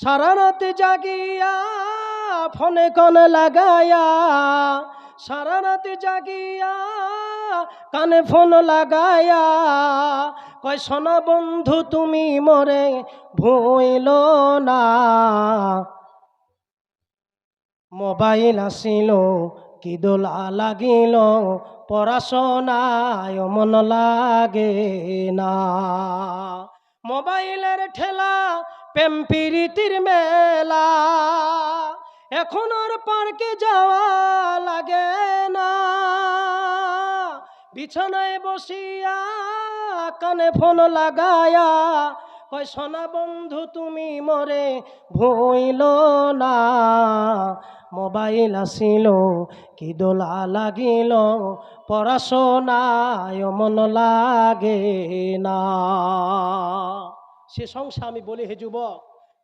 সারা রাত জাগিয়া ফোনে কন লাগায়া সারা রাত জাগিয়া কানে ফোন লাগায়া কয়, সোনা বন্ধু তুমি মরে ভুইল না। মোবাইল আসিল, কি দোলা লাগিল, পড়াশোনায় মন লাগে না। মোবাইলের ঠেলা প্রেম প্রীতির মেলা। এখন আর পার্কে যাওয়া লাগে না। বিছানায় বসিয়া কানে ফোন লাগায়া কয়, সোনা বন্ধু, তুমি মরে ভুইল না। মোবাইল আসিল, কি দোলা লাগিল। পড়াশোনায় মন লাগে না। সে সংসা আমি বলি, হে যুবক,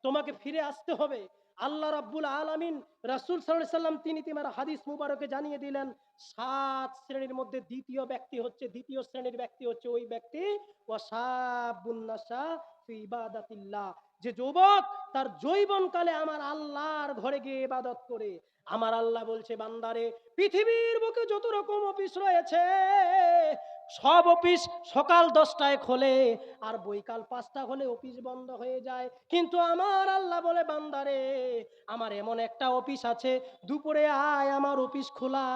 তোমাকে ফিরে আসতে হবে। আল্লাহ রাব্বুল আলমিন রাসুল সাল্লাম, তিনি তোমার হাদিস মুবারকে জানিয়ে দিলেন, সাত শ্রেণির মধ্যে দ্বিতীয় ব্যক্তি হচ্ছে, দ্বিতীয় শ্রেণির ব্যক্তি হচ্ছে ওই ব্যক্তি ও নাসা ফি ইবাদাতিল্লাহ। যে যুবক, তার যৌবনকালে আমার আল্লাহর ঘরে গিয়ে ইবাদত করে। আমার আল্লাহ বলছে, বান্দারে, পৃথিবীর বুকে যত রকম অফিস রয়েছে, সব অফিস সকাল দশটায় খোলে আর বৈকাল পাঁচটা হলে অফিস বন্ধ হয়ে যায়। কিন্তু আমার আল্লাহ বলে, বান্দারে, আমার এমন একটা অফিস আছে, দুপুরে আয় আমার অফিস খোলা,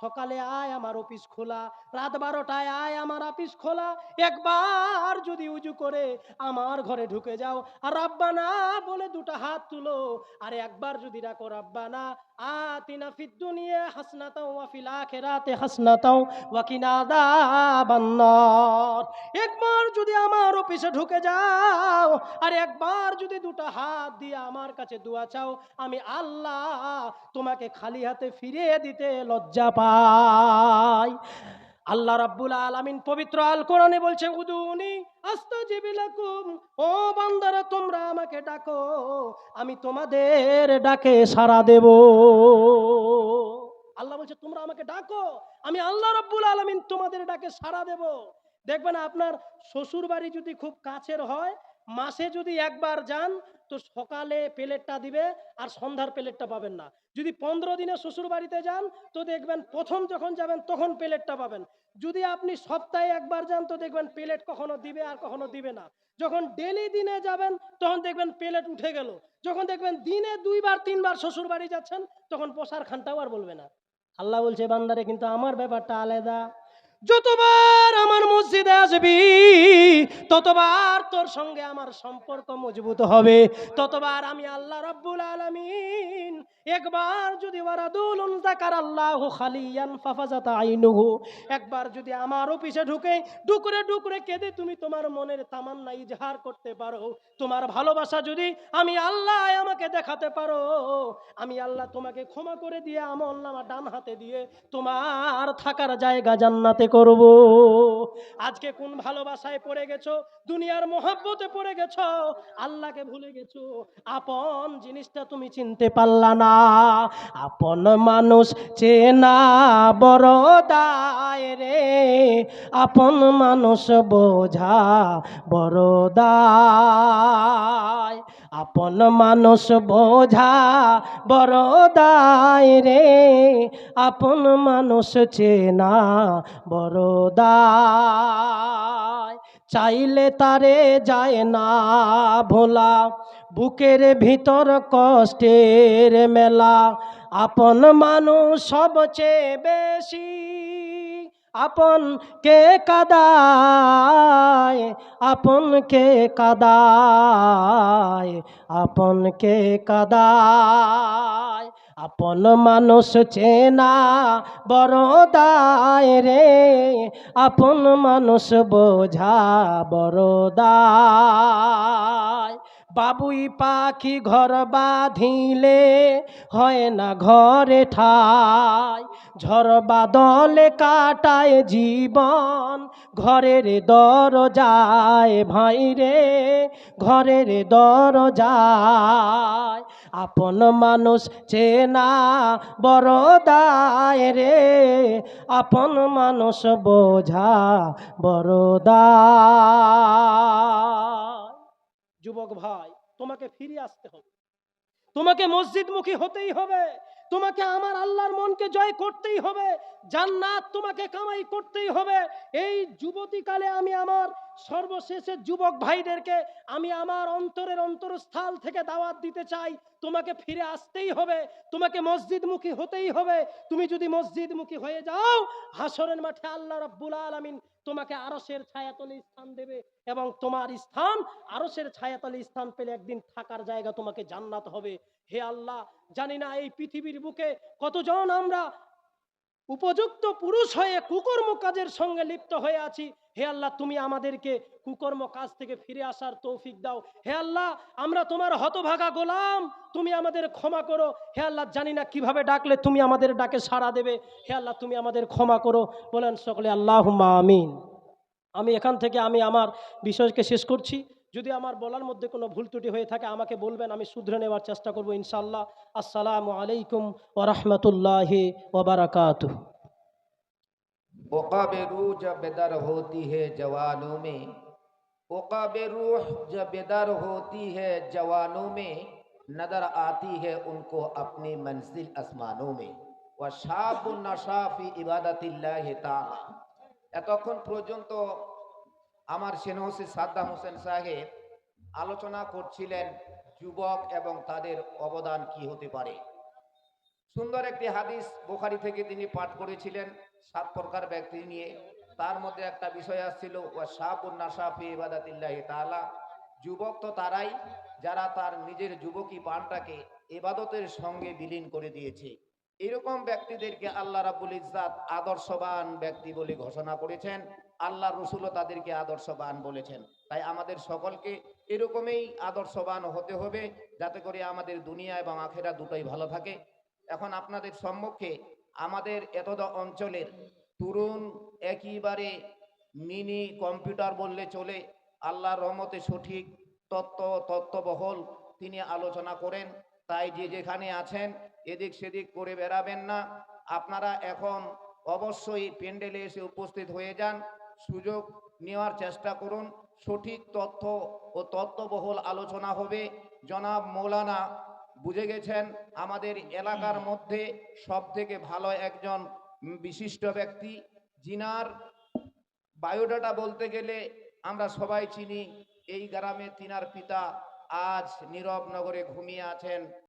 সকালে আয় আমার অফিস খোলা, রাত বারোটায় আয় আমার অফিস খোলা। একবার যদি উজু করে আমার ঘরে ঢুকে যাও, আর রাব্বানা বলে দুটো হাত তুলো। আর একবার যদি ডাকো, রাব্বানা আতিনা ফিদ দুনিয়া হাসনাতাও ওয়া ফিল আখিরাতি হাসনাতাও ওয়া কিনা আযাবান্নার। একবার যদি আমার অফিসে ঢুকে যাও, আর একবার যদি দুটো হাত দিয়ে আমার কাছে দোয়া চাও, আমি আল্লাহ তোমাকে খালি হাতে ফিরিয়ে দিতে লজ্জা পাই। আল্লাহ রাব্বুল আলামিন পবিত্র আল কোরআনে বলছে, উদুনি আস্তাজিবিলাকুম ও বান্দারা, তোমরা আমাকে ডাকো, আমি তোমাদের ডাকে সাড়া দেব। আল্লাহ বলছে, তোমরা আমাকে ডাকো, আমি আল্লাহ রাব্বুল আলামিন তোমাদের ডাকে সাড়া দেব। দেখবেন আপনার শ্বশুর বাড়ি যদি খুব কাছের হয় মাসে যদি একবার যান, তো সকালে প্লেটটা দিবে আর সন্ধ্যার প্লেটটা পাবেন না। যদি পনেরো দিনে শ্বশুর বাড়িতে যান, তো দেখবেন প্রথম যখন যাবেন, তখন প্লেটটা পাবেন। যদি আপনি সপ্তাহে একবার যান, তো দেখবেন প্লেট কখনো দিবে আর কখনো দিবে না। যখন ডেলি দিনে যাবেন, তখন দেখবেন প্লেট উঠে গেল। যখন দেখবেন দিনে দুইবার, তিনবার শ্বশুর বাড়ি যাচ্ছেন, তখন পোষার খানটাও আর বলবে না। আল্লাহ বলছে বান্দারে, কিন্তু আমার ব্যাপারটা আলাদা। যতবার আমার মসজিদে আসবি ততবার তোর সঙ্গে আমার সম্পর্ক মজবুত হবে। ততবার আমি আল্লাহ রব্বুল আলামিন একবার যদি একবার যদি আমার অফিসে ঢুকে ডুকরে ডুকরে কেঁদে তুমি তোমার মনের তামান্না ইজহার করতে পারো, তোমার ভালোবাসা যদি আমি আল্লাহ আমাকে দেখাতে পারো, আমি আল্লাহ তোমাকে ক্ষমা করে দিয়ে আমল নামা ডান হাতে দিয়ে তোমার থাকার জায়গা জান্নাতে করব। আজকে কোন ভালোবাসায় পড়ে গেছো? দুনিয়ার মহাব্বতে পড়ে গেছো? আল্লাহকে ভুলে গেছো? আপন জিনিসটা তুমি চিনতে পারলা না। আপন মানুষ চেনা বড় দায় রে। আপন মানুষ বোঝা বড় দায়। আপন মানুষ বোঝা বড় দায় রে। আপন মানুষ চেনা বড় দায়। চাইলে তারে যায় না ভোলা, বুকের ভিতর কষ্টের মেলা। আপন মানুষ সবচেয়ে বেশি আপন কে কাদায়? আপন কে কাদায়? আপন কে কাদায়? আপন মানুষ চেনা বড় দায় রে। আপন মানুষ বোঝা বড় দায়। বাবুই পাখি ঘর বাঁধিলে হয় না ঘরে ঠাই। ঝড় বাদলে কাটায় জীবন, ঘরের দরজায় ভাই রে ঘরের দরজায়। আপন মানুষ চেনা বড় রে, আপন মানুষ বোঝা বড় দায়। যুবক ভাই তোমাকে ফিরে আসতে হবে। তোমাকে মসজিদমুখী হতেই হবে। তোমাকে আমার আল্লাহর মনকে জয় করতেই হবে, জান্নাত তোমাকে কামাই করতেই হবে। এই যুবতীকালে আমি আমার সর্বশেষের যুবক ভাইদেরকে আমি আমার অন্তরের অন্তরস্থল থেকে দাওয়াত দিতে চাই। তোমাকে ফিরে আসতেই হবে, তোমাকে মসজিদমুখী হতেই হবে। তুমি যদি মসজিদমুখী হয়ে যাও হাসরের মাঠে আল্লাহ রাব্বুল আলামিন তোমাকে আরশের ছায়াতলে স্থান দেবে এবং তোমার স্থান আরশের ছায়াতলে স্থান পেলে একদিন থাকার জায়গা তোমাকে জান্নাত হবে। হে আল্লাহ, জানি না এই পৃথিবীর বুকে কতজন আমরা উপযুক্ত পুরুষ হয়ে কুকর্ম কাজের সঙ্গে লিপ্ত হয়ে আছি। হে আল্লাহ, তুমি আমাদেরকে কুকর্ম কাজ থেকে ফিরে আসার তৌফিক দাও। হে আল্লাহ, আমরা তোমার হতভাগা গোলাম। তুমি আমাদের ক্ষমা করো। হে আল্লাহ, জানি না কীভাবে ডাকলে তুমি আমাদের ডাকে সাড়া দেবে। হে আল্লাহ, তুমি আমাদের ক্ষমা করো। বলেন সকলে আল্লাহ আমিন। আমি এখান থেকে আমি আমার বিষয়কে শেষ করছি। যদি আমার বলার মধ্যে কোনো ভুল ত্রুটি হয়ে থাকে আমাকে বলবেন আমি শুধরে নেওয়ার চেষ্টা করবো ইনশাল্লাহ আসসালামু আলাইকুম ওরহমতুল্লাহ ওবরাকাতু उक़ाब रूह जब बेदर होती है जवानों में उक़ाब रूह जब बेदर होती है जवानों में नज़र आती है उनको अपनी मंजिल आसमानों में व शाब नशाफी ইবাদাতিল্লাহ তাআলা এতক্ষণ পর্যন্ত আমার সেনহসি সাদ্দাম হোসেন সাহেব আলোচনা করছিলেন যুবক এবং তাদের অবদান কি হতে পারে। সুন্দর একটি হাদিস বোখারি থেকে তিনি পাঠ করেছিলেন সাত প্রকার ব্যক্তি নিয়ে। তার মধ্যে একটা বিষয় আসছিল, ওয়া শাহুন নাসাফি ইবাদাতিল্লাহি তাআলা। যুবক তো তারাই, যারা তার নিজের যুবকী পানটাকে এবাদতের সঙ্গে বিলীন করে দিয়েছে। এরকম ব্যক্তিদেরকে আল্লাহ রাব্বুল ইজ্জাত আদর্শবান ব্যক্তি বলে ঘোষণা করেছেন। আল্লাহ রসুলও তাদেরকে আদর্শবান বলেছেন। তাই আমাদের সকলকে এরকমই আদর্শবান হতে হবে, যাতে করে আমাদের দুনিয়া এবং আখেরা দুটোই ভালো থাকে। এখন আপনাদের সম্মুখে আমাদের এতদ অঞ্চলের তরুণ একেবারে মিনি কম্পিউটার বললে চলে, আল্লাহর রহমতে সঠিক তত্ত্ব, তত্ত্ববহল তিনি আলোচনা করেন। তাই যে যেখানে আছেন এদিক সেদিক করে বেড়াবেন না। আপনারা এখন অবশ্যই প্যান্ডেলে এসে উপস্থিত হয়ে যান। সুযোগ নেওয়ার চেষ্টা করুন। সঠিক তথ্য ও তত্ত্ববহুল আলোচনা হবে। জনাব মৌলানা বুঝে গেছেন? আমাদের এলাকার মধ্যে সব থেকে ভালো একজন বিশিষ্ট ব্যক্তি জিনার বায়োডাটা বলতে গেলে আমরা সবাই চিনি। এই গ্রামে তিনার পিতা আজ নীরব নগরে ঘুমিয়ে আছেন।